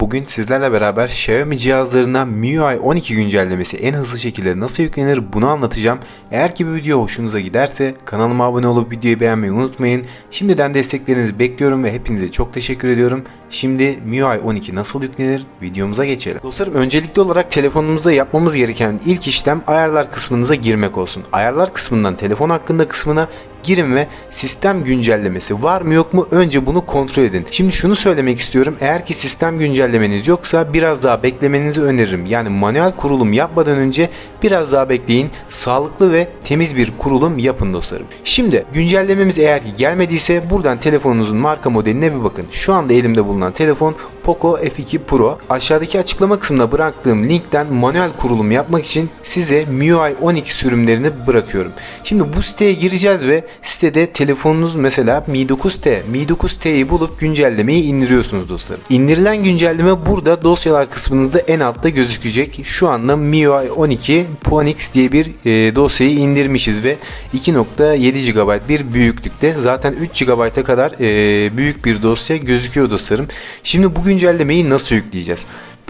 Bugün sizlerle beraber Xiaomi cihazlarına MIUI 12 güncellemesi en hızlı şekilde nasıl yüklenir bunu anlatacağım. Eğer ki bu video hoşunuza giderse kanalıma abone olup videoyu beğenmeyi unutmayın. Şimdiden desteklerinizi bekliyorum ve hepinize çok teşekkür ediyorum. Şimdi MIUI 12 nasıl yüklenir videomuza geçelim. Dostlarım öncelikli olarak telefonumuzda yapmamız gereken ilk işlem ayarlar kısmınıza girmek olsun. Ayarlar kısmından telefon hakkında kısmına girin ve sistem güncellemesi var mı yok mu önce bunu kontrol edin. Şimdi şunu söylemek istiyorum. Eğer ki sistem güncellemeniz yoksa biraz daha beklemenizi öneririm. Yani manuel kurulum yapmadan önce biraz daha bekleyin. Sağlıklı ve temiz bir kurulum yapın dostlarım. Şimdi güncellememiz eğer ki gelmediyse buradan telefonunuzun marka modeline bir bakın. Şu anda elimde bulunan telefon Poco F2 Pro. Aşağıdaki açıklama kısmına bıraktığım linkten manuel kurulum yapmak için size MIUI 12 sürümlerini bırakıyorum. Şimdi bu siteye gireceğiz ve sitede telefonunuz mesela Mi 9T, Mi 9T'yi bulup güncellemeyi indiriyorsunuz dostlarım. İndirilen güncelleme burada dosyalar kısmınızda en altta gözükecek. Şu anda MIUI 12 Ponix diye bir e, dosyayı indirmişiz ve 2.7 GB bir büyüklükte. Zaten 3 GB'a kadar e, büyük bir dosya gözüküyor dostlarım. Şimdi bu güncellemeyi nasıl yükleyeceğiz?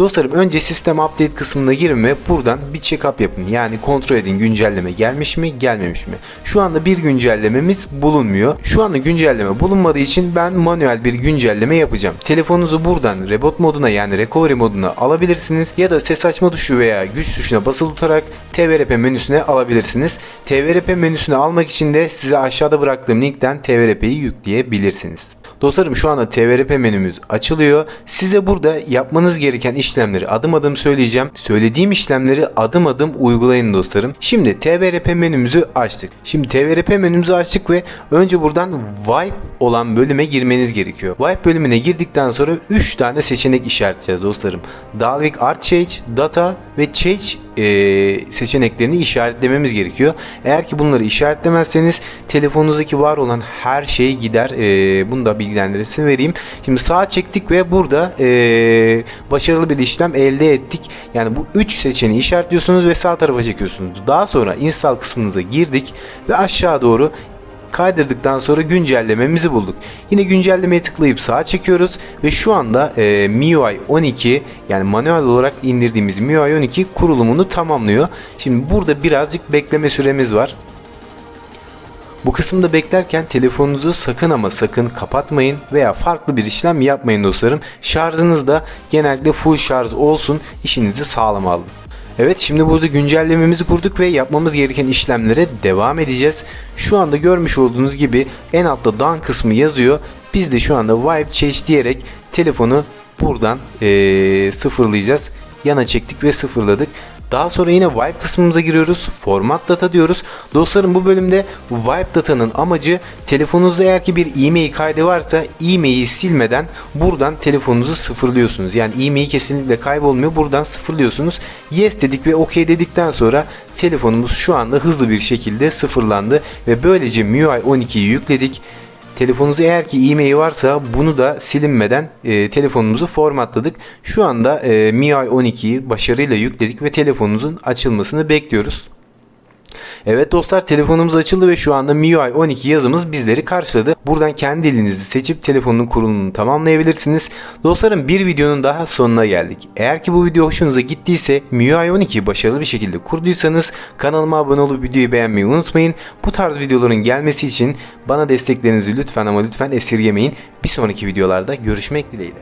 Dostlarım önce sistem update kısmına girin ve buradan bir check-up yapın. Yani kontrol edin güncelleme gelmiş mi gelmemiş mi. Şu anda bir güncellememiz bulunmuyor. Şu anda güncelleme bulunmadığı için ben manuel bir güncelleme yapacağım. Telefonunuzu buradan reboot moduna yani recovery moduna alabilirsiniz. Ya da ses açma tuşu veya güç tuşuna basılı tutarak TVRP menüsüne alabilirsiniz. TVRP menüsüne almak için de size aşağıda bıraktığım linkten TVRP'yi yükleyebilirsiniz. Dostlarım şu anda TVRP menümüz açılıyor. Size burada yapmanız gereken işlemleri adım adım söyleyeceğim. Söylediğim işlemleri adım adım uygulayın dostlarım. Şimdi TVRP menümüzü açtık. Şimdi TVRP menümüzü açtık ve önce buradan Wipe olan bölüme girmeniz gerekiyor. Wipe bölümüne girdikten sonra 3 tane seçenek işaretleyeceğiz dostlarım. Dalvik Art Change, Data ve Change e, seçeneklerini işaretlememiz gerekiyor. Eğer ki bunları işaretlemezseniz telefonunuzdaki var olan her şey gider. E, bunu da bilgilendirmesini vereyim. Şimdi sağa çektik ve burada e, başarılı bir işlem elde ettik. Yani bu 3 seçeneği işaretliyorsunuz ve sağ tarafa çekiyorsunuz. Daha sonra install kısmınıza girdik ve aşağı doğru kaydırdıktan sonra güncellememizi bulduk. Yine güncellemeye tıklayıp sağa çekiyoruz ve şu anda e, MIUI 12 yani manuel olarak indirdiğimiz MIUI 12 kurulumunu tamamlıyor. Şimdi burada birazcık bekleme süremiz var. Bu kısımda beklerken telefonunuzu sakın ama sakın kapatmayın veya farklı bir işlem yapmayın dostlarım. Şarjınız da genellikle full şarj olsun işinizi sağlam alın. Evet şimdi burada güncellememizi kurduk ve yapmamız gereken işlemlere devam edeceğiz. Şu anda görmüş olduğunuz gibi en altta done kısmı yazıyor. Biz de şu anda wipe change diyerek telefonu buradan ee, sıfırlayacağız. Yana çektik ve sıfırladık. Daha sonra yine wipe kısmımıza giriyoruz. Format data diyoruz. Dostlarım bu bölümde wipe datanın amacı telefonunuzda eğer ki bir e-mail kaydı varsa e-maili silmeden buradan telefonunuzu sıfırlıyorsunuz. Yani e-mail kesinlikle kaybolmuyor. Buradan sıfırlıyorsunuz. Yes dedik ve OK dedikten sonra telefonumuz şu anda hızlı bir şekilde sıfırlandı ve böylece MIUI 12'yi yükledik. Telefonunuz eğer ki e-mail varsa bunu da silinmeden e, telefonumuzu formatladık. Şu anda e, MIUI 12'yi başarıyla yükledik ve telefonumuzun açılmasını bekliyoruz. Evet dostlar telefonumuz açıldı ve şu anda MIUI 12 yazımız bizleri karşıladı. Buradan kendi dilinizi seçip telefonun kurulumunu tamamlayabilirsiniz. Dostlarım bir videonun daha sonuna geldik. Eğer ki bu video hoşunuza gittiyse MIUI 12'yi başarılı bir şekilde kurduysanız kanalıma abone olup videoyu beğenmeyi unutmayın. Bu tarz videoların gelmesi için bana desteklerinizi lütfen ama lütfen esirgemeyin. Bir sonraki videolarda görüşmek dileğiyle.